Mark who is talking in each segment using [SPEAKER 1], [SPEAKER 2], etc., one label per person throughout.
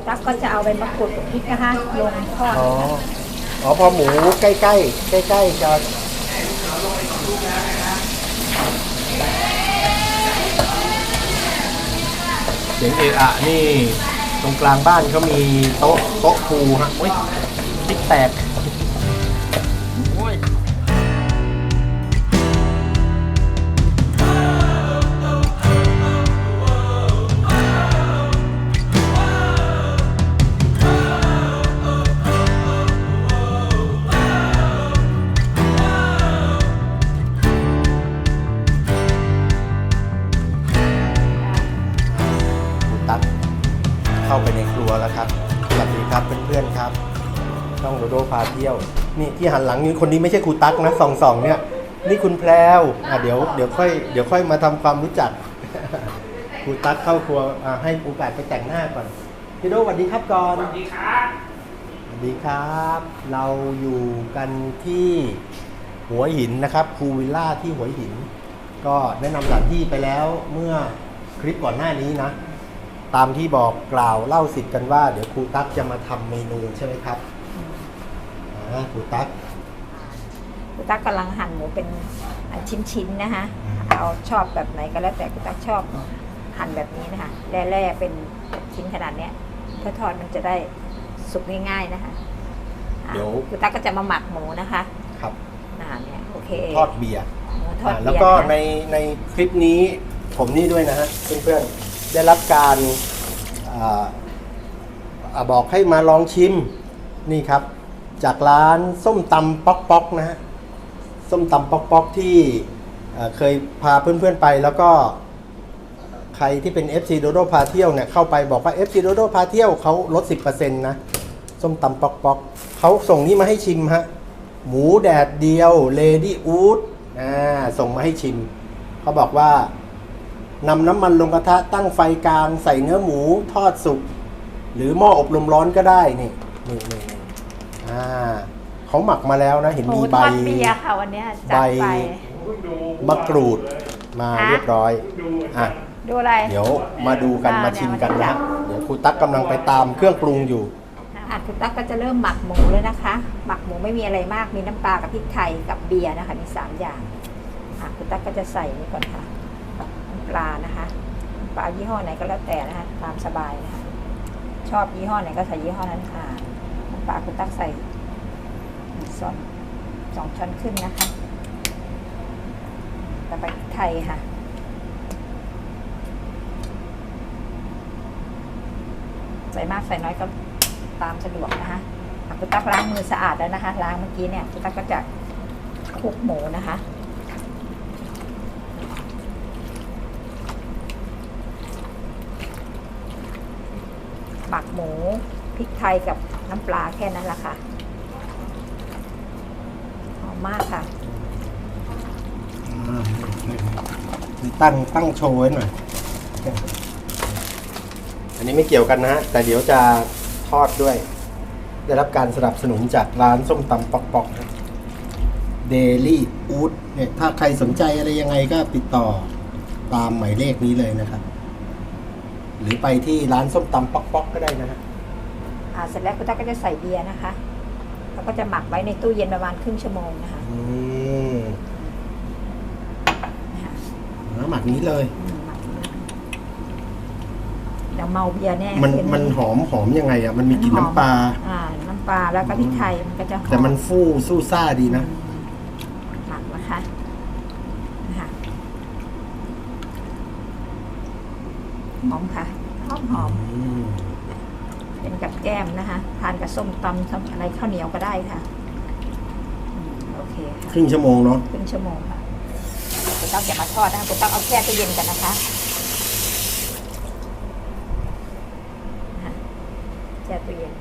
[SPEAKER 1] คุณตั๊กก็จะเอาใบมะกรูดกับพริกนะคะลงทอด
[SPEAKER 2] อ๋ออ๋อพอหมูใกล้ๆใกล้ๆจะเสียงเอะอะนี่ ตรงกลางบ้านเขามีโต๊ะโต๊ะพูฮะโอ้ยติ๊กแตก นี่ที่หันหลังนี่คนนี้ไม่ใช่ครูตั๊กนะสองสองเนี่ย นี่คุณแพรวอะเดี๋ยวเดี๋ยวค่อยเดี๋ยวค่อยมาทำความรู้จักครูตั๊กเข้าครัวอะให้โอกาสไปแต่งหน้าก่อนพี่โดสวัสดีครับก่อน
[SPEAKER 3] สวัสดีครับ
[SPEAKER 2] สวัสดีครับ เราอยู่กันที่หัวหินนะครับพูวิลล่าที่หัวหิน ก็แนะนำสถานที่ไปแล้วเมื่อคลิปก่อนหน้านี้นะ ตามที่บอกกล่าวเล่าสิทธิ์กันว่า เดี๋ยวครูตั๊กจะมาทำเมนูใช่ไหมครับ อ่าครูตั๊ก
[SPEAKER 1] คุณตั๊กกำลังหั่นหมูเป็นชิ้นๆนะคะ เอาชอบแบบไหนก็แล้วแต่คุณตั๊กชอบหั่นแบบนี้นะคะแร่ๆเป็นชิ้นขนาดเนี้ยถ้าทอดมันจะได้สุกง่ายๆนะคะอะ
[SPEAKER 2] เดี๋ยว
[SPEAKER 1] คุณตั๊กก็จะมาหมักหมูนะคะ
[SPEAKER 2] ครับ
[SPEAKER 1] อ่าเนี่ยโอเค
[SPEAKER 2] ทอดเบียร์
[SPEAKER 1] หมูทอด
[SPEAKER 2] อ่า
[SPEAKER 1] เบียร์
[SPEAKER 2] แล้วก็ะ
[SPEAKER 1] คะ
[SPEAKER 2] ในในคลิปนี้ผมนี่ด้วยนะฮะเพื่อนๆได้รับการอ่าอ่าบอกให้มาลองชิมนี่ครับ จากร้านส้มตำป๊อกป๊อกนะฮะส้มตำป๊อกป๊อกที่เคยพาเพื่อนๆไปแล้วก็ใครที่เป็น FC โดโดพาเที่ยวเนี่ยเข้าไปบอกว่า FC โดโดพาเที่ยวเขาลด 10%นะส้มตำป๊อกป๊อกเขาส่งนี่มาให้ชิมฮะหมูแดดเดียวเลดี้อูดอ่าส่งมาให้ชิม เขาบอกว่านำน้ำมันลงกระทะตั้งไฟกลางใส่เนื้อหมูทอดสุก หรือหม้ออบลมร้อนก็ได้นี่นี่นี่ อ่าเขาหมักมาแล้วนะ เห็น
[SPEAKER 1] หมู
[SPEAKER 2] มี
[SPEAKER 1] ท
[SPEAKER 2] ใบ
[SPEAKER 1] อดเบียร์ค่ะวันเนี้ยจัด
[SPEAKER 2] ใบ
[SPEAKER 1] ไป
[SPEAKER 2] มะกรูดมาเรียบร้อยอะ
[SPEAKER 1] ดูอะไร
[SPEAKER 2] เดี๋ยวมาดูกัน
[SPEAKER 1] อ่า
[SPEAKER 2] มาชิมกัน
[SPEAKER 1] เนี่
[SPEAKER 2] นะ
[SPEAKER 1] ย
[SPEAKER 2] เดี๋ยวครูตั๊กกำลังไปตามเครื่องปรุงอยู่
[SPEAKER 1] อะคุณตั๊กก็จะเริ่มหมักหมูเลยนะคะ หมักหมูไม่มีอะไรมาก มีน้ำปลากับพริกไทยกับเบียร์นะคะ มีสามอย่างอะคุณตั๊กก็จะใส่นี่ก่อนค่ะน้ำปลานะคะน้ำปลายี่ห้อไหนก็แล้วแต่นะคะ ตามสบายนะคะ ชอบยี่ห้อไหนก็ใส่ยี่ห้อนั้นค่ะน้ำ ปลาคุณตักใส่สองสองช้อนขึ้นนะคะต่อไปพริกไทยค่ะใส่มากใส่น้อยก็ตามสะดวกนะคะอะคุณตักล้างมือสะอาดแล้วนะคะ ล้างเมื่อกี้เนี่ยคุณตักก็จะคลุกหมูนะคะหมักหมูพริกไทยกับ น้ำปลาแค่นั้นแหละค่ะ หอมมากค่ะ
[SPEAKER 2] ตั้งตั้งโชว์ไว้หน่อย อันนี้ไม่เกี่ยวกันนะฮะ แต่เดี๋ยวจะทอดด้วย ได้รับการสนับสนุนจากร้านส้มตำป๊อกป๊อกเดลี่อูดเนี่ยถ้าใครสนใจอะไรยังไงก็ติดต่อตามหมายเลขนี้เลยนะครับ หรือไปที่ร้านส้มตำป๊อกป๊อกก็ได้นะฮะ
[SPEAKER 1] อ่า เสร็จแล้วคุณตั๊กก็จะใส่เบียร์นะคะ แล้วก็จะหมักไว้ในตู้เย็นประมาณครึ่งชั่วโมงนะคะ
[SPEAKER 2] อืม
[SPEAKER 1] นะคะ
[SPEAKER 2] แล้วหมักนี้เลย
[SPEAKER 1] อืมหมักเดี๋ยวเมาเบียร์แน่
[SPEAKER 2] มัน
[SPEAKER 1] คื
[SPEAKER 2] มันหอมหอมยังไงอะ มันมีกลิ่นน้ำปลา
[SPEAKER 1] อ่า น้ำปลาแล้วก็พริกไทยมันก็จะหอม
[SPEAKER 2] แต่มันฟู่สู้ซ่าดีนะ
[SPEAKER 1] หมักนะคะนะคะหอมค่ะหอมหอม
[SPEAKER 2] อืม
[SPEAKER 1] เป็นกับ แก้มนะคะ ทานกับส้มตำทำอะไรข้าวเหนียวก็ได้ค่ะอืมโอเคค่ะ
[SPEAKER 2] ครึ่งชั่วโมงเนาะ
[SPEAKER 1] ครึ่งชั่วโมงค่ะคุณตั๊กอย่ามาทอดนะคะคุณตั๊กเอาแช่ตู้เย็นกันนะคะนะคะแช่ตู้เย็น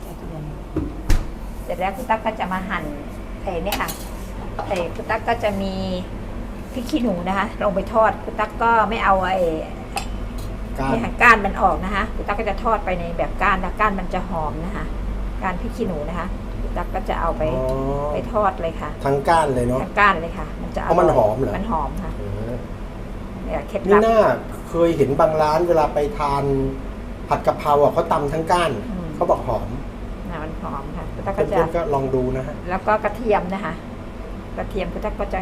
[SPEAKER 1] แช่ตู้เย็นเสร็จแล้วคุณตั๊กก็จะมาหั่นไอ้เนี่ยค่ะไอ้คุณตั๊กก็จะมี พริกขี้หนูนะคะลงไปทอดคุณตั๊กก็ไม่เอาไอ้
[SPEAKER 2] ก้าน
[SPEAKER 1] นี่ค่ะก้านมันออกนะคะคุณตั๊กก็จะทอดไปในแบบก้านนะก้านมันจะหอมนะคะก้านพริกขี้หนูนะคะคุณตั๊กก็จะเอาไป
[SPEAKER 2] อ๋อ
[SPEAKER 1] ไปทอดเลยค่ะ
[SPEAKER 2] ทั้งก้านเลยเนาะ
[SPEAKER 1] ทั้งก้านเลยค่ะ มันจะ
[SPEAKER 2] เพราะมันหอมเหรอ
[SPEAKER 1] มันหอมค่ะ
[SPEAKER 2] เออ
[SPEAKER 1] เนี่ยเคล็ด
[SPEAKER 2] นี่
[SPEAKER 1] ลับ
[SPEAKER 2] น่าเคยเห็นบางร้านเวลาไปทานผัดกะเพราอะเขาตำทั้งก้าน
[SPEAKER 1] อืม
[SPEAKER 2] เขาบอกหอม
[SPEAKER 1] นะมันหอมค่ะคุณตั๊กก็จะ
[SPEAKER 2] เพื่อนๆก็ลองดูนะฮะ
[SPEAKER 1] แล้วก็กระเทียมนะคะ กระเทียมคุณตั๊กก็จะ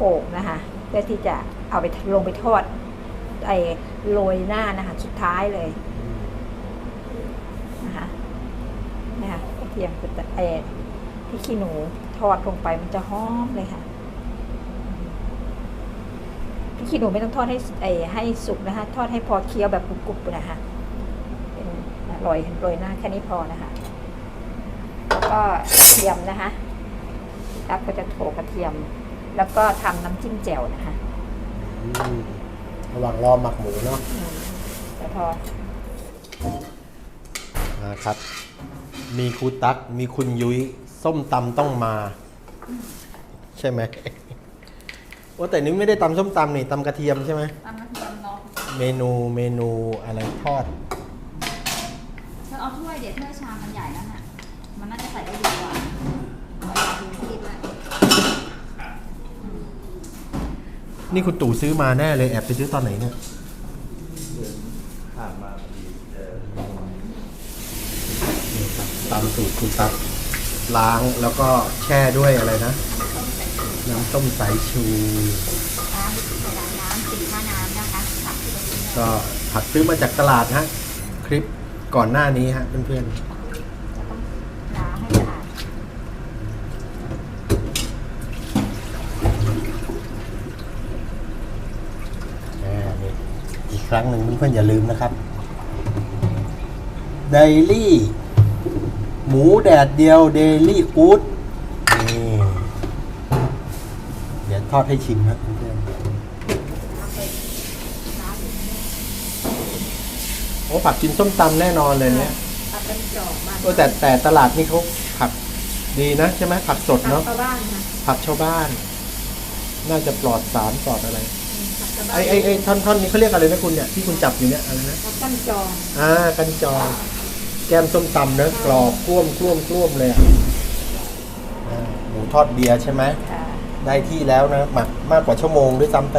[SPEAKER 1] โขกนะคะเพื่อที่จะเอาไปลงไปทอดไอ้โรยหน้านะคะสุดท้ายเลยนะคะนี่ค่ะกระเทียมคุณตั๊กเออที่ขี้หนูทอดลงไปมันจะหอมเลยค่ะพี่ขี้หนูไม่ต้องทอดให้ไอ้ให้สุกนะคะ ทอดให้พอเคี้ยวแบบกรุบๆนะคะเป็นโรยโรยหน้าแค่นี้พอนะคะ แล้วก็กระเทียมนะคะตั๊กก็จะโถกระเทียม แล้วก็ทำน้ำจิ้มแจ่วนะคะ
[SPEAKER 2] อืมระหว่างรอหมักหมูเนาะ
[SPEAKER 1] อืมแล้วพอ
[SPEAKER 2] นะครับ มีครูตั๊กมีคุณยุ้ยส้มตำต้องมา ใช่ไหมว่าแต่นี้ไม่ได้ตำส้มตำนี่ตำกระเทียมใช่ไหม
[SPEAKER 3] ตามกระเทียมเนาะ
[SPEAKER 2] เมนูเมนูอะไรทอด
[SPEAKER 3] เธอเอาถ้วยเด็ดถ้วยชามมันใหญ่แล้วน่ะ มันน่าจะใส่ได้ดีกว่าเอาไปดูที่ด้วย
[SPEAKER 2] นี่คุณตู่ซื้อมาแน่เลยแอบไปซื้อตอนไหนเนี่ย
[SPEAKER 4] ผ่านมาพอดีเจอ
[SPEAKER 2] ตามสูตรคุณตั๊กล้างแล้วก็แช่ด้วยอะไรนะ น้ำส้มสายชู
[SPEAKER 3] น้ำใส่น้ำสี่ห้าน้ำนะคะผักที่เราซื้อ
[SPEAKER 2] ก็ผักซื้อมาจากตลาดฮะ คลิปก่อนหน้านี้ฮะเพื่อน
[SPEAKER 3] จะต้องล้างให้สะอาด
[SPEAKER 2] ๆอ่านี่อีก ครั้งหนึ่งเพื่อนๆอย่าลืมนะครับเดลี่หมูแดดเดียวเดลี่ฟู้ดนี่เดี๋ยวทอดให้ชิมนะเพื่อนๆโอ้ผักกินส้มตำแน่นอนเลยเนี่ย
[SPEAKER 1] ตั๊กเป็นจอกบ้าน
[SPEAKER 2] โอ้แต่แต่ตลาดนี่เขาผักดีนะใช่ไหมผักสดเนาะ
[SPEAKER 1] ผักชาวบ้านค่ะ
[SPEAKER 2] ผักชาวบ้านน่าจะปลอดสารปลอดอะไร
[SPEAKER 1] ผักชาวบ้าน
[SPEAKER 2] ไอ้ไอ้ไอ้ท่อนท่อนนี้เขาเรียกอะไรนะคุณเนี่ยที่คุณจับอยู่เนี่ยอะไรนะ
[SPEAKER 1] ผักกั้นจอง
[SPEAKER 2] อ่ากันจองแก้มส้มตำเนอะกรอบกล้วมกล้วมกล้วมเลยอะอ่าหมูทอดเบียร์ใช่ไหม
[SPEAKER 1] ค่ะ
[SPEAKER 2] ได้ที่แล้วนะหมักมากกว่าชั่วโมงด้วยซ้ำไป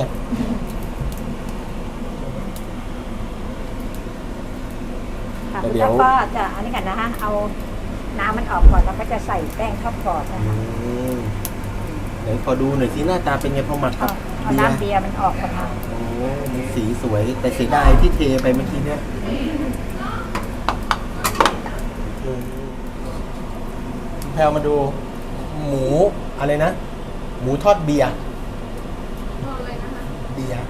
[SPEAKER 1] ค่ะ
[SPEAKER 2] แล้ว
[SPEAKER 1] คุณ
[SPEAKER 2] เดี๋ยว
[SPEAKER 1] ตั๊กก็จะอันนี้กันนะคะเอาน้ำมันออกก่อนแล้วก็จะใส่แป้งทอดกรอบนะ
[SPEAKER 2] อื
[SPEAKER 1] คะ
[SPEAKER 2] มเดี๋ยวขอดูหน่อยสิหน้าตาเป็นไงพอหมักกั
[SPEAKER 1] เอา
[SPEAKER 2] บ
[SPEAKER 1] เอา
[SPEAKER 2] เบียร์
[SPEAKER 1] น้ำเบียร์มันออกก่อนค่ะ
[SPEAKER 2] โอ้มันสีสวย แต่เสียดายที่เทไปเมื่อกี้เนี่ยอืมแพลวมาดู หมูอะไรนะ หมูทอดเบียร์เบียร์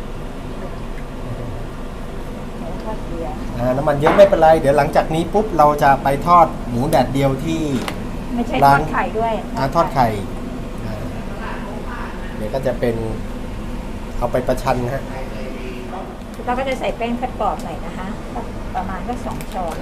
[SPEAKER 1] หมูทอดเบียร์
[SPEAKER 2] อ่าน้ำมันเยอะไม่เป็นไร เดี๋ยวหลังจากนี้ปุ๊บเราจะไปทอดหมูแดดเดียวที่
[SPEAKER 1] ไม่ใช่ท
[SPEAKER 2] ร้า
[SPEAKER 1] อนดไข่ด้วย
[SPEAKER 2] อาทอดไข่อ่าเดี๋ยวก็จะเป็น เอาไปประชันฮะ
[SPEAKER 1] เราก็จะใส่แป้งทอดกรอบหน่อยนะคะ ประมาณก็สองช้อน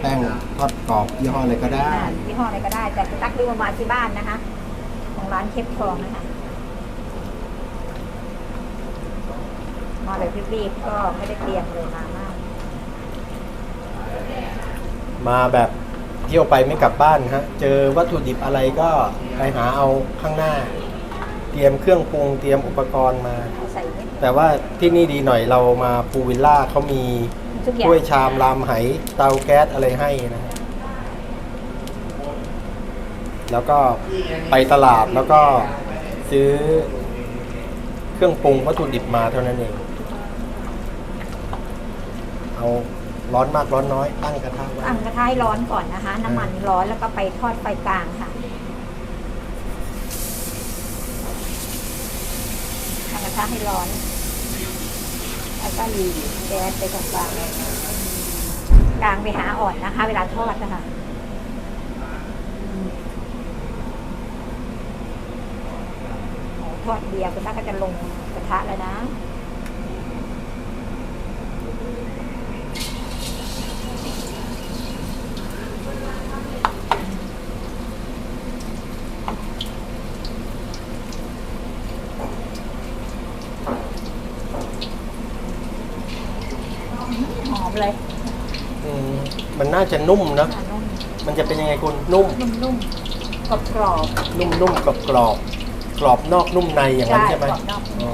[SPEAKER 2] แป้งทอดกรอบยี่ห้ออะไรก็ได้
[SPEAKER 1] อ่ายี่ห้ออะไรก็ได้ แต่คุณตักดูมาที่บ้านนะคะ ของร้านเคปทองนะคะมาแบบรีบๆก็ไม่ได้เตรียมเลยมามาก
[SPEAKER 2] มาแบบเที่ยวไปไม่กลับบ้านฮะ เจอวัตถุดิบอะไรก็ไปหาเอาข้างหน้า เตรียมเครื่องปรุงเตรียมอุปกรณ์มา
[SPEAKER 1] ใส่นิด
[SPEAKER 2] แต่ว่าที่นี่ดีหน่อยเรามาปูวิลล่าเขามี
[SPEAKER 1] ทุกอย่าง
[SPEAKER 2] ถ้วยชามรามไหเตาแก๊สอะไรให้นะฮะแล้วก็ไปตลาดแล้วก็ซื้อเครื่องปรุงวัตถุดิบมาเท่านั้นเอง เอา ร้อนมากร้อนน้อยตั้งกระทะไว้
[SPEAKER 1] ตั้งกระทะให้ร้อนก่อนนะคะ น้ำมันร้อนแล้วก็ไปทอดไฟกลางค่ะตั้งกระทะให้ร้อน แล้วก็รีแก๊สไปตรงกลางกลางไปหาอ่อนนะคะ เวลาทอดนะคะทอดเบียร์คุณตาก็จะลงกระทะแล้วนะ หอมเลย
[SPEAKER 2] อืมมันน่า จะนุ่มนะ
[SPEAKER 1] อะนุ่ม
[SPEAKER 2] มันจะเป็นยังไงคุณนุ่ม
[SPEAKER 1] นุ่มๆกรอบ
[SPEAKER 2] นุ่มๆกรอบกรอบๆกรอบนอกนุ่มในอย่างนั้น
[SPEAKER 1] ใช่
[SPEAKER 2] ใช่ไหม
[SPEAKER 1] กรอบนอก
[SPEAKER 2] อ๋อ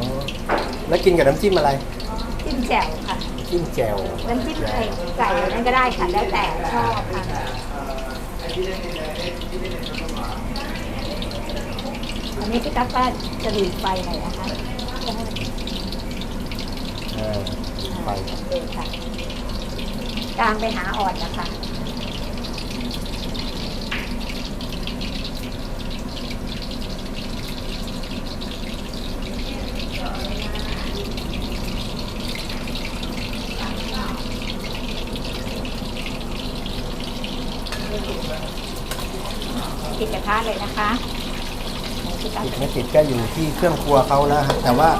[SPEAKER 2] แล้วกินกับน้ำจิ้มอะไร
[SPEAKER 1] ๆจิ้มแจ่วค่ะ
[SPEAKER 2] จิ้มแจ่ว
[SPEAKER 1] น้ำจิ้มไก่ไก่นั่นก็ได้ค่ะแล้วแต่ชอบค่ะอันนี้พี่ตั๊กก็จะดูไฟหน่อยนะคะ
[SPEAKER 2] เออไปครับ
[SPEAKER 1] เองค่ะ กลางไปหาอ่อนนะคะปิดกระทะเลยนะคะติ
[SPEAKER 2] ดไม่ติดก็อยู่ที่เครื่องครัวเขาแล้วฮะแต่ว่า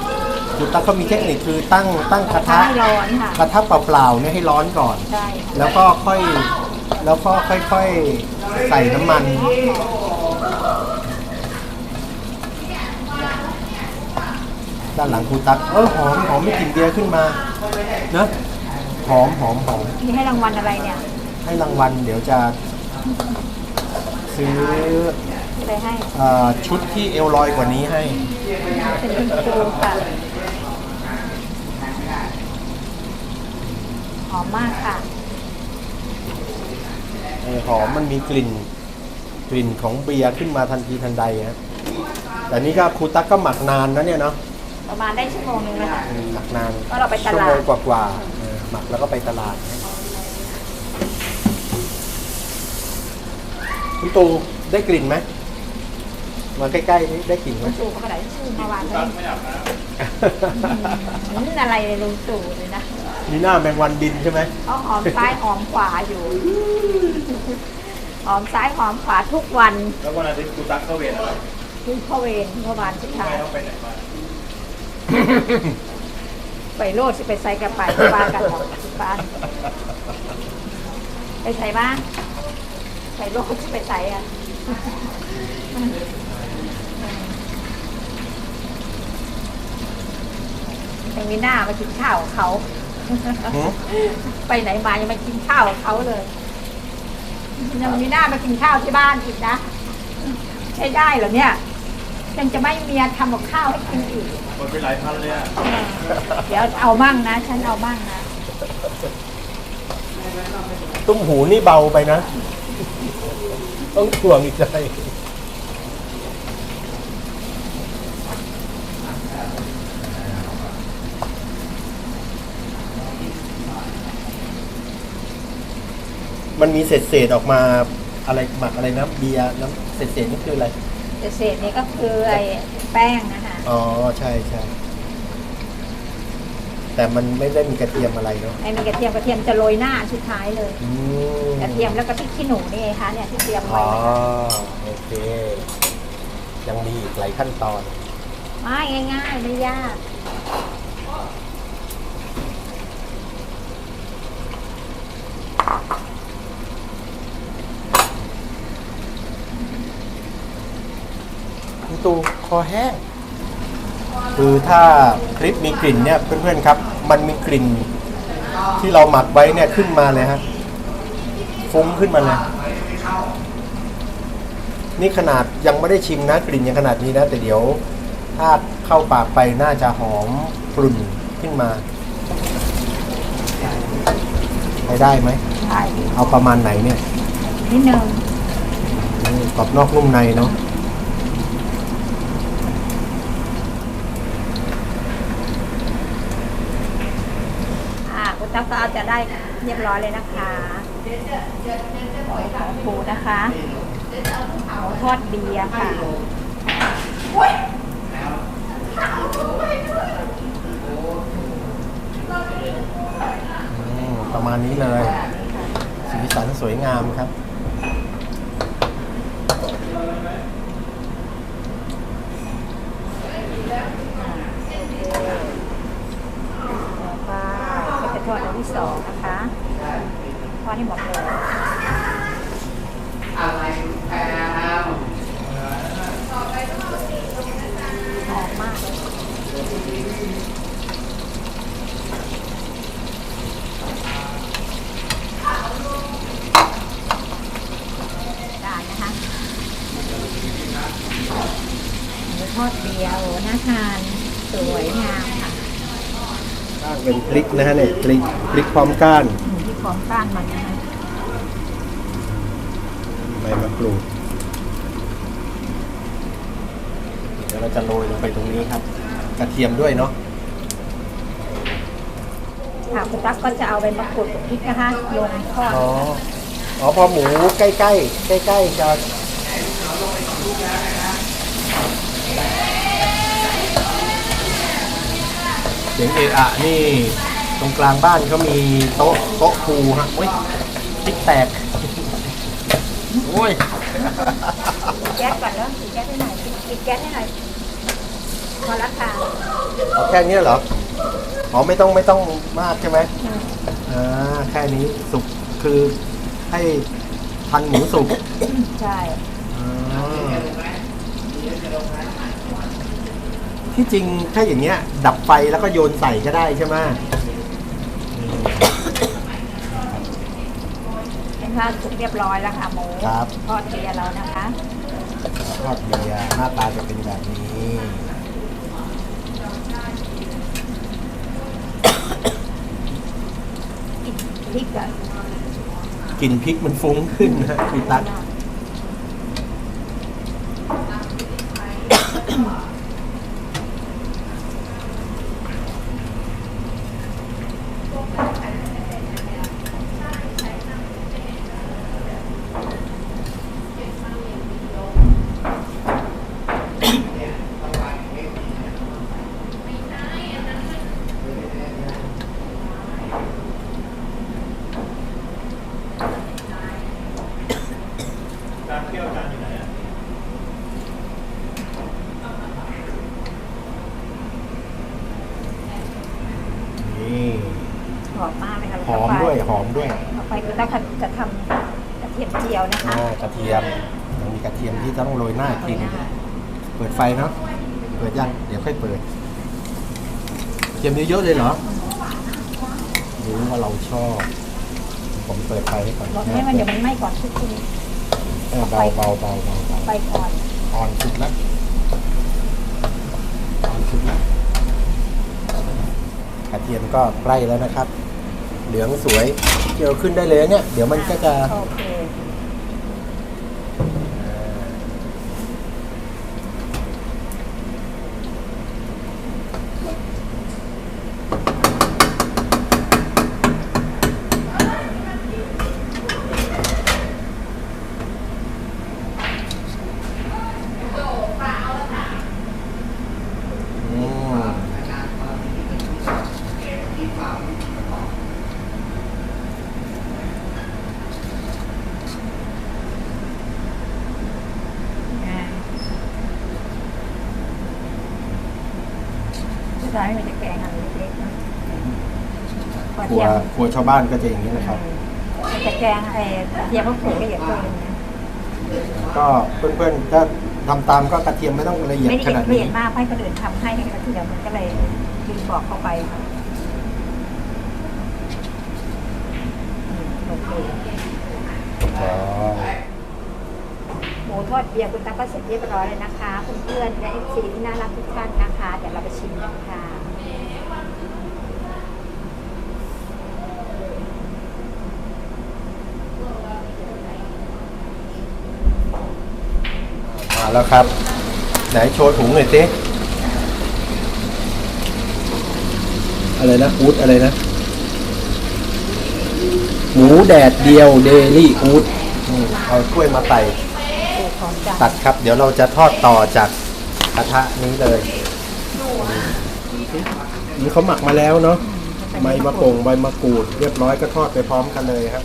[SPEAKER 2] คุณตั๊กเขามีเทคนิคคือตั้งตั้งก
[SPEAKER 1] ก
[SPEAKER 2] ระ
[SPEAKER 1] ระ
[SPEAKER 2] ทะ
[SPEAKER 1] ทะให้ร้อนค่ะ
[SPEAKER 2] กระทะเปล่าๆเนี่ยให้ร้อนก่อน
[SPEAKER 1] ใช่ค่ะ
[SPEAKER 2] แล้วก็ค่อยแล้วก็ค่อยๆใส่น้ำมัน ด้านหลังครูตั๊กเออหอมหอมไม่กลิ่นเบียร์ขึ้นมาเนอะหอมหอมหอม
[SPEAKER 1] นี่ให้รางวัลอะไรเนี่ย
[SPEAKER 2] ให้รางวัลเดี๋ยวจะซื้อ
[SPEAKER 1] ไปให้
[SPEAKER 2] เอ่อชุดที่เอวลอยกว่านี้ให้
[SPEAKER 1] เป็นคุณครูค่ะ อมมากค่ะ
[SPEAKER 2] เออหอมมันมีกลิ่นกลิ่นของเบียร์ขึ้นมาทันทีทันใดฮะแต่นี่ก็ครูตั๊กก็หมักนานนะเนี่ยเนาะ
[SPEAKER 1] ประมาณได้ชั่วโมงนึงแล้วค่ะ
[SPEAKER 2] อืมหมักนาน
[SPEAKER 1] ก็เราไปตลาด
[SPEAKER 2] ชั่วโมงกว่าๆเออหมักแล้วก็ไปตลาดคุณตูได้กลิ่นไหมมาใกล้ๆนี่ได้กลิ่นไหม
[SPEAKER 1] ลุงตู่เขากระดาษชื่อมาวางไว้อืมอะไรเลยลุงตู่เลยนะ
[SPEAKER 2] มีหน้าแมงวันบินใช่ไหม
[SPEAKER 1] เขาหอมซ้ายหอมขวาอยู่ หอมซ้ายหอมขวาทุกวัน
[SPEAKER 4] แล้ววันอาทิตย์กูตักเข้าเวรอะไร
[SPEAKER 1] คือเข้าเวรเมื่อวานสุดท้าย
[SPEAKER 4] ไม่ต้องไปไหนมา
[SPEAKER 1] ไปโลดสิไปใส่กระเป๋าที่บ้านกันหรอกที่บ้านไปใส่บ้านใส่โลดสิไปใส่อะยังมีหน้ามากินข้าวกับเขา
[SPEAKER 2] หือ
[SPEAKER 1] ไปไหนมายังมากินข้าวกับเขาเลยยังมีหน้ามากินข้าวที่บ้านอีกนะ ใช้ได้เหรอเนี่ย ยังจะไม่เมียทำกับข้าวให้กินอีก
[SPEAKER 4] หมดไปหลายพันเลยอะ
[SPEAKER 1] เดี๋ยวเอามั่งนะ ฉันเอามั่งนะ
[SPEAKER 2] ตุ้มหูนี่เบาไปนะ ต้องถ่วงอีกใจ มันมีเศษเศษๆออกมาอะไรหมักอะไรนะเบียร์น้ำเศษเศษๆนี่คืออะไร
[SPEAKER 1] เศษๆนี่ก็คือไอ้แป้งนะคะ
[SPEAKER 2] อ๋อใช่ใช่แต่มันไม่ได้มีกระเทียมอะไรเนาะ
[SPEAKER 1] ไอ้มีกระเทียมกระเทียมจะโรยหน้าสุดท้ายเลย
[SPEAKER 2] อืม
[SPEAKER 1] กระเทียมแล้วก็พริกขี้หนูนี่ไงคะเนี่ยที่เตรียม
[SPEAKER 2] อ๋
[SPEAKER 1] ไว้
[SPEAKER 2] อโอเค ยังมีอีกหลายขั้นตอน
[SPEAKER 1] ไม่ง่ายๆไม่ยาก
[SPEAKER 2] ตูคอแห้ง คือถ้าคลิปมีกลิ่นเนี่ยเพื่อนๆครับ มันมีกลิ่นที่เราหมักไว้เนี่ยขึ้นมาเลยฮะฟุ้งขึ้นมาเลยนี่ขนาดยังไม่ได้ชิมนะกลิ่นยังขนาดนี้นะแต่เดี๋ยว ถ้าเข้าปากไปน่าจะหอมกลุ่นขึ้นมาไปได้ไหม
[SPEAKER 1] ใช่
[SPEAKER 2] เอาประมาณไหนเนี่ย
[SPEAKER 1] นิดนึง
[SPEAKER 2] อืมกรอบนอกนุ่มในเนาะ
[SPEAKER 1] อ่าคุณตั๊กก็เอาจะได้เรียบร้อยเลยนะคะของปูนะคะทอดเบียร์ค่ะ
[SPEAKER 2] ประมาณนี้เลย สีสันสวยงามครับ
[SPEAKER 1] อันที่สองนะคะพ่อนี่บอกเลยอะไรแอมต่อไปต้องเอาสีงนะจ๊ะหอมมากได้นะคะหมูทอดเดียวน่าทานสวยงาม
[SPEAKER 2] ก้านเป็นพริกนะฮะเนี่ยพริกพริกพร้อมก้าน
[SPEAKER 1] อืมที่พร้อมก้านมันนะคะ
[SPEAKER 2] ใบมะกรูดเดี๋ยวเราจะโรยลงไปตรงนี้ครับ กระเทียมด้วยเนาะ
[SPEAKER 1] ค่ะคุณตั๊กก็จะเอาใบมะกรูดกับพริกนะคะลงทอด
[SPEAKER 2] อ๋ออ๋อพอหมูใกล้ๆใกล้ๆจะ เสียงเอะอะนี่ตรงกลางบ้านเขามีโต๊ะโต๊ะครูฮะโอ้ยพริกแตกโอ้ย
[SPEAKER 1] ปิดแก๊สก่อนเนาะปิดแก๊สให้หน่อยปิดปิดแก๊สให้หน่อยพอละค่ะ
[SPEAKER 2] เอาแค่นี้เหรออ๋อไม่ต้องไม่ต้องมากใช่ไหม
[SPEAKER 1] อืม
[SPEAKER 2] อ่าแค่นี้สุกคือให้พันหมูสุก
[SPEAKER 1] ใช่
[SPEAKER 2] ที่จริงถ้าอย่างเงี้ย ดับไฟแล้วก็โยนใส่ก็ได้ใช่ไหม
[SPEAKER 1] เป็นข้าวสุกเรียบร้อยแล้วค่ะหมู
[SPEAKER 2] ครับ
[SPEAKER 1] ทอดเกลียแล้วนะคะ
[SPEAKER 2] ทอดเบียร์หน้าตาจะเป็นแบบนี้
[SPEAKER 1] พริกอะ
[SPEAKER 2] กลิ่นพริกมันฟุ้งขึ้นนะคุณตั๊ก
[SPEAKER 4] การเที่ยวการอยู่ไหนอะ
[SPEAKER 2] นี่
[SPEAKER 1] หอมมากเลยค่ะ
[SPEAKER 2] หอมด้วยหอมด้วย
[SPEAKER 1] ต่อไปคุณตั๊กจะทำกระเทียมเจียวนะคะ
[SPEAKER 2] อ่ากระเทีย มมันมีกระเทียมที่ต้องโรยหน้าอีกทีหนึง
[SPEAKER 1] นะคะ
[SPEAKER 2] เปิดไฟเนาะเปิดยังเดี๋ยวค่อยเปิดกระเทียมเยอะๆเลยเหรอรู้ว่าเราชอบ ผมเปิดไฟให้ก่อน
[SPEAKER 1] รสให้มันเดี๋ยวมันไหม้ก่อนทุกที
[SPEAKER 2] เออเบาเบาเบาเบาเบา
[SPEAKER 1] ไปก่อน
[SPEAKER 2] อ่อนสุดแล้วอ่อนสุดแล้วกระเทียมก็ใกล้แล้วนะครับ เหลืองสวยเจียวขึ้นได้เลยเนี่ย เดี๋ยวมันก็จะ
[SPEAKER 1] โอเค
[SPEAKER 2] อืม
[SPEAKER 1] อ่าสุดท้ายมันจะแกงอะไรเล็กๆนะก ระ
[SPEAKER 2] ครั
[SPEAKER 1] เที
[SPEAKER 2] วย
[SPEAKER 1] ม
[SPEAKER 2] ครัวชาวบ้านก็จะอย่างนี้นะครับ
[SPEAKER 1] มันจะแกงไอ้กระเทียมมะกรูดก็อย่าเกินนะ
[SPEAKER 2] ก็เพื่อนๆถ้าทำตามก็กระเทียมไม่ต้องละเอียด
[SPEAKER 1] ไม่ได้
[SPEAKER 2] ขนาด
[SPEAKER 1] ละเอี
[SPEAKER 2] นี้
[SPEAKER 1] ยดมากให้คนอื่นทำให้ให้กระเทียมมันก็เลยลืมบอกเข้าไปค่ะอืมโอเค
[SPEAKER 2] อ๋อ
[SPEAKER 1] หมูทอดเบียร์คุณตั๊กก็เสร็จเรียบร้อยเลยนะคะเพื่อนๆและเอฟซีที่น่ารักทุกท่านนะคะ เดี๋ยวเราไปชิมกันค่ะ
[SPEAKER 2] มาแล้วครับ ไหนโชว์ถุงหน่อยสิอะไรนะอูดอะไรนะ หมูแดดเดียวเดลี่อูดเอาถ้วยมาใส่ตัดครับ เดี๋ยวเราจะทอดต่อจากกระทะนี้เลยนี่เขาหมักมาแล้วเนาะใบมะกงใบมะกรูด เรียบร้อยก็ทอดไปพร้อมกันเลยครับ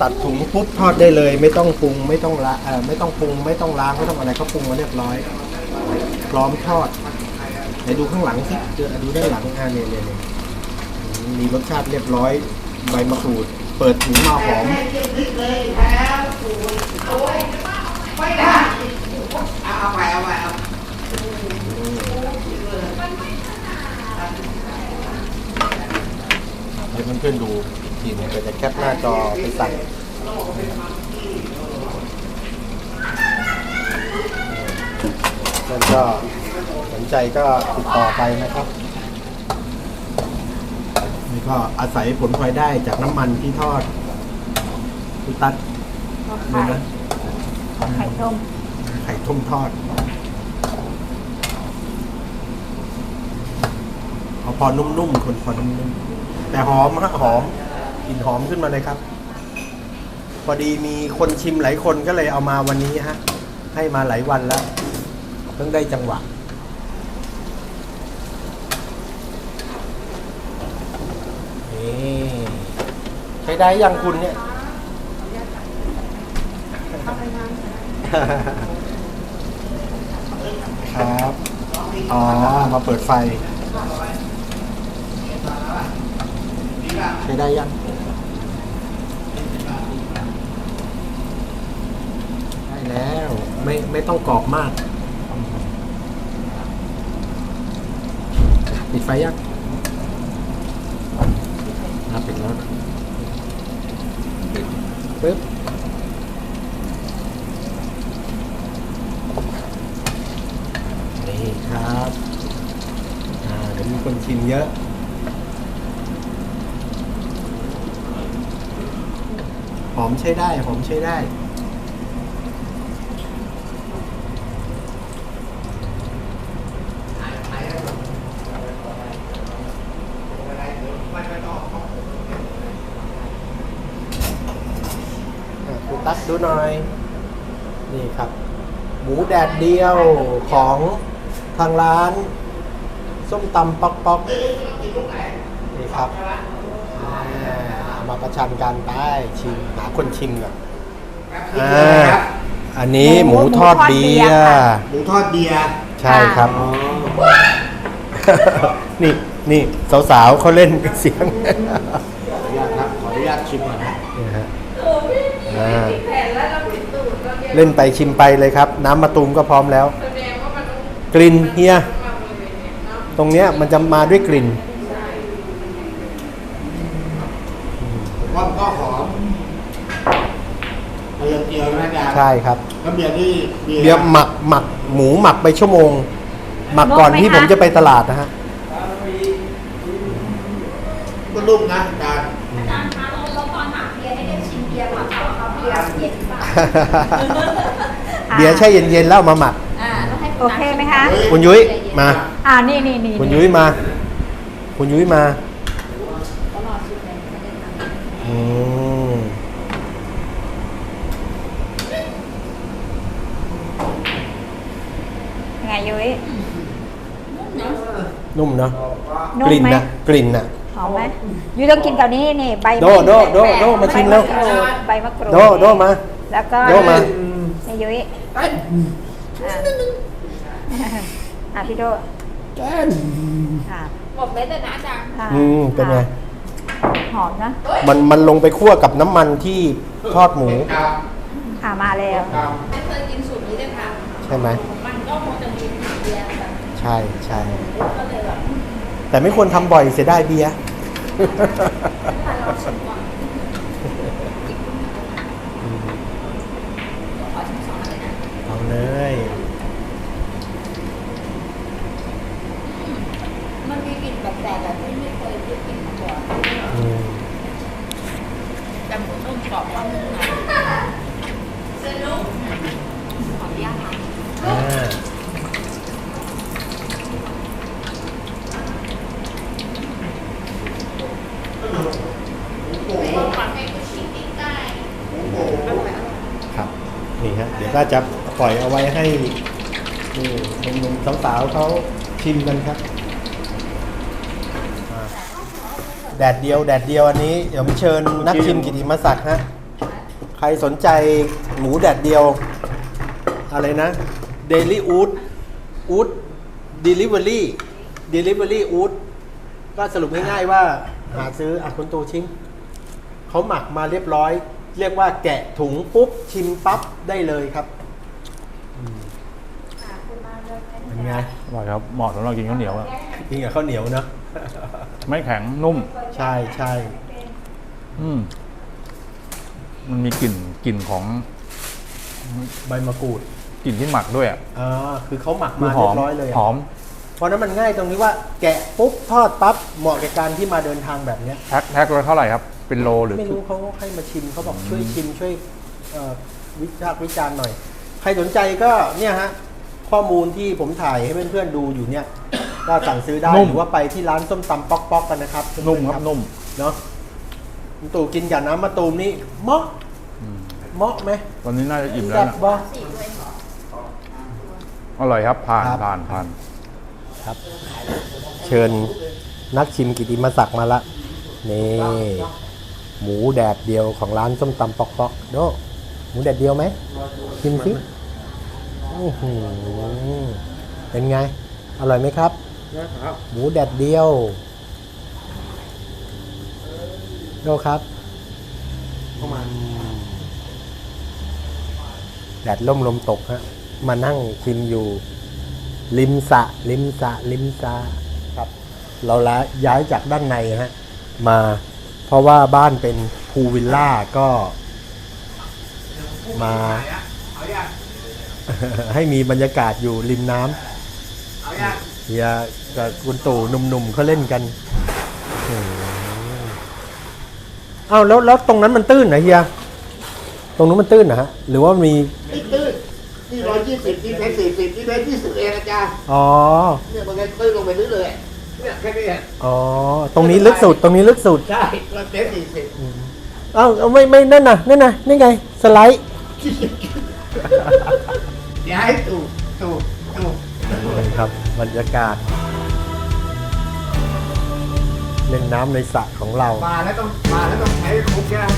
[SPEAKER 2] ตัดถุงปุ๊บทอดได้เลย ไม่ต้องปรุงไม่ต้องละเอ่อไม่ต้องปรุงไม่ต้องล้างไม่ต้องอะไรเขาปรุงมาเรียบร้อย พร้อมทอดไหนดูข้างหลังสิเจอดูด้านหลังอ่าเนี่ยเนี่ยมมีรสชาติเรียบร้อยใบมะกรูด เปิดถุงมาหอมให้เพื่อนๆดู อีกทีหนึงก็จะแคปหน้าจอไปสั่งเพื่อนก็สนใจก็ติดต่อไปนะครับนี่ก็อาศัยผลพลอยได้จากน้ำมันที่ทอดคุณตัด
[SPEAKER 1] ก็
[SPEAKER 2] ดู
[SPEAKER 1] ไข่
[SPEAKER 2] นะ
[SPEAKER 1] ไข่ต้ม
[SPEAKER 2] ไข่ต้มทอดเอาพอนุ่มๆคนพอนุ่มๆแต่หอมฮะหอม กลิ่นหอมขึ้นมาเลยครับ พอดีมีคนชิมหลายคนก็เลยเอามาวันนี้ฮะ ให้มาหลายวันแล้ว เพิ่งได้จังหวะนี่ใช้ได้ยังคุณเนี่ยครับ อ๋อ มาเปิดไฟ ใช้ได้ยัง ได้ แล้ว ไม่ไม่ต้องกรอบมากปิดไฟยังอะปิดแล้วปิดปึ๊บนี่ครับอ่าเดี๋ยวมีคนชิมเยอะหอมใช้ได้หอมใช้ได้ ตั๊กดูหน่อย นี่ครับ หมูแดดเดียวของทางร้าน ส้มตำป๊อกป๊อกนี่ครับอ่าเอามาประชันกันได้ชิมหาคนชิมก่อนอ่าอันนี้หมูทอดเบียร์
[SPEAKER 5] หมูทอดเบียร์
[SPEAKER 2] ใช่ครับนี่นี่สาวๆเขาเล่นเสียง
[SPEAKER 5] ขออนุญาตครับขออนุญาตชิมก่อนนะ
[SPEAKER 2] นี่ฮะอ่า เล่นไปชิมไปเลยครับ น้ำมะตูมก็พร้อมแล้ว กลิ่นเฮียตรงเนี้ยมันจะมาด้วยกลิ่น
[SPEAKER 5] ผมว่ามันก็หอมกระเทียมเจียวนะอาจารย์
[SPEAKER 2] ใช่ครับ
[SPEAKER 5] แล้วเบียร์ที่
[SPEAKER 2] เบียร์หมักหมักหมูหมักไปชั่วโมง หมักก่อนที่ผมจะไปตลาดนะฮะ
[SPEAKER 5] ก็นุ่มนะอาจารย์
[SPEAKER 3] อาจาร เย็นเปล่า
[SPEAKER 2] เบียร์แช่เย็นๆแล้วเอามาหมัก
[SPEAKER 3] อ่าแล้วให้
[SPEAKER 1] โอเคไหมคะ
[SPEAKER 2] คุณยุ้ยมา
[SPEAKER 1] อ่านี่นี่นี่
[SPEAKER 2] คุณยุ้ยมา คุณยุ้ยมา
[SPEAKER 3] ก็รอชิมเลยไม่ได้ทำ
[SPEAKER 2] อืม
[SPEAKER 1] ไงยุ้ย
[SPEAKER 2] นุ่มเนาะ
[SPEAKER 1] นุ่
[SPEAKER 2] ก
[SPEAKER 1] ม
[SPEAKER 2] ลิ่น
[SPEAKER 1] ไหม
[SPEAKER 2] นะกลิ่นน่ะ
[SPEAKER 1] หอมไหมยุ้ยต้องกินกับนี้นี่ใบ
[SPEAKER 2] โดโดโดโดมาชิมแล้ว
[SPEAKER 1] ใบมะกรูด
[SPEAKER 2] โดโดมา
[SPEAKER 1] แล้วก็
[SPEAKER 2] โดมา
[SPEAKER 1] นี่ยุ้ยอะอะพี่โดอะ
[SPEAKER 3] หมดเม็ดเลยนะอาจารย์
[SPEAKER 1] อะ
[SPEAKER 2] อืมเป็นไง
[SPEAKER 1] หอมนะ
[SPEAKER 2] มันมันลงไปคั่วกับน้ำมันที่ทอดหมู
[SPEAKER 1] อ่ามาแล้ว
[SPEAKER 3] ไม่เคยกินสูตรนี้เลยค่ะ
[SPEAKER 2] ใช่ไหม
[SPEAKER 3] มันก็คงจะมีเบียร์แบบ
[SPEAKER 2] ใช่ใช่
[SPEAKER 3] ก็เลยแบบ
[SPEAKER 2] แต่ไม่ควรทำบ่อยเสียดายเบียร์
[SPEAKER 3] ถ้าเราชิมก่อนขอชิมสองอันเลยนะ
[SPEAKER 2] เอาเลย
[SPEAKER 3] มันมีกลิ่นแปลกๆแบบที่ไม่เคยได้กลิ่นมาก่อน
[SPEAKER 2] อืม
[SPEAKER 3] แต่หมูต้มกรอบความนุ่มนะเส้นลูกขออนุญาตค่ะ
[SPEAKER 2] อ่า
[SPEAKER 3] ความให้ผู้ชิมได้อร่อยอร่อย
[SPEAKER 2] ครับ นี่ฮะ เดี๋ยวก็จะ ปล่อยเอาไว้ให้นี่หนุ่มๆสาวๆเขาชิมกันครับ แดดเดียวแดดเดียวอันนี้ เดี๋ยวผมเชิญนักชิมกิติมศักดิ์ฮะ ใครสนใจหมูแดดเดียว อะไรนะ Daily Wood Wood Delivery Delivery Wood ก็สรุปง่ายๆว่าหาซื้ออะคุณตูชิมเขาหมักมาเรียบร้อย เรียกว่าแกะถุงปุ๊บชิมปั๊บได้เลยครับอืมเป็น ไง
[SPEAKER 6] อร่อยครับเหมาะสำหรับกินข้าวเหนียวอะ
[SPEAKER 2] กินกับข้าวเหนียวเนอะ
[SPEAKER 6] ไม่แข็งนุ่ม
[SPEAKER 2] ใช่ใช่
[SPEAKER 6] อืมมันมีกลิ่นกลิ่นของ
[SPEAKER 2] ใบมะกรูด
[SPEAKER 6] กลิ่นที่หมักด้วยอะ
[SPEAKER 2] อ่าคือเขาหมัก
[SPEAKER 6] คื
[SPEAKER 2] มา
[SPEAKER 6] อห
[SPEAKER 2] เรี
[SPEAKER 6] อยม
[SPEAKER 2] บร้อยเลยอะ
[SPEAKER 6] หอม
[SPEAKER 2] เพราะฉะนั้นมันง่ายตรงนี้ว่าแกะปุ๊บทอดปั๊บเหมาะกับการที่มาเดินทางแบบเนี้ย
[SPEAKER 6] แพ็คแพ็คละเท่าไหร่ครับ เป็นโลหรือ
[SPEAKER 2] ไม่รู้เขาให้มาชิมเขาบอกช่วยชิมช่วยเอ่อวิจารณ์วิจารณ์หน่อย ใครสนใจก็เนี่ยฮะ ข้อมูลที่ผมถ่ายให้เพื่อนๆดูอยู่เนี่ย ก็สั่งซื้อได้
[SPEAKER 6] นุ่ม
[SPEAKER 2] หรือว่าไปที่ร้านส้มตำป๊อกๆกันนะครับ
[SPEAKER 6] นุ่มครับนุ่ม
[SPEAKER 2] เนาะคุณตู่กินกับน้ำมะตูมนี่เหมาะเหมาะไหม
[SPEAKER 6] ตอนนี้น่าจะอิ่มแล้
[SPEAKER 2] แซ่
[SPEAKER 6] ว
[SPEAKER 2] บ
[SPEAKER 6] นะ
[SPEAKER 2] บ่
[SPEAKER 6] อร่อยครับ ผ่าน
[SPEAKER 2] ครับ
[SPEAKER 6] ผ่านผ่าน
[SPEAKER 2] ครับ เชิญนักชิมกิติมศักดิ์มาละนี่หมูแดดเดียวของร้านส้มตำปอกปอกโดหมูแดดเดียวไหมชิมสิ อื้อหือเป็นไง อร่อยไหมครับ หมูแดดเดียวโดครับ ประมาณแดดล่มลมตกฮะ มานั่งชิมอยู่ ริมสระริมสระริมสระครับ เราละย้ายจากด้านในฮะ มา เพราะว่าบ้านเป็นพูลวิลล่าก็ มา
[SPEAKER 5] เอาอย่าง
[SPEAKER 2] ให้มีบรรยากาศอยู่ริมน้
[SPEAKER 5] เอาอย่างำ
[SPEAKER 2] เฮียกับคุณตู่หนุ่มๆเขาเล่นกันอืมอ้าวแล้วแล้วตรงนั้นมันตื้นนะเฮีย ตรงนู้นมันตื้นนะฮะ หรือว่ามี
[SPEAKER 5] นี่ตื้นนี่ร้อยยี่สิบนี่เพชรสี่สิบนี่เพชรยี่สิบเองอาจารย์
[SPEAKER 2] อ๋อ
[SPEAKER 5] เนี่ยมันก็ค่อยลงไปเรื่อยๆเนี่ยแค่นี้เอง
[SPEAKER 2] อ๋อ ตรงนี้ลึกสุด ตรงนี้ลึกสุด
[SPEAKER 5] ใช่ร้อยเพชรสี่สิบ
[SPEAKER 2] เอ้าเอาไม่ไม่นั่นน่ะนั่นน่ะนี่ไง สไลด์
[SPEAKER 5] เดี๋ยวให้ตู่ตู่ตู่
[SPEAKER 2] ครับบรรยากาศ เล่นน้ำในสระของเรา
[SPEAKER 5] มาแล้วต้องมาแล้วต้องใช้คุกแก้ว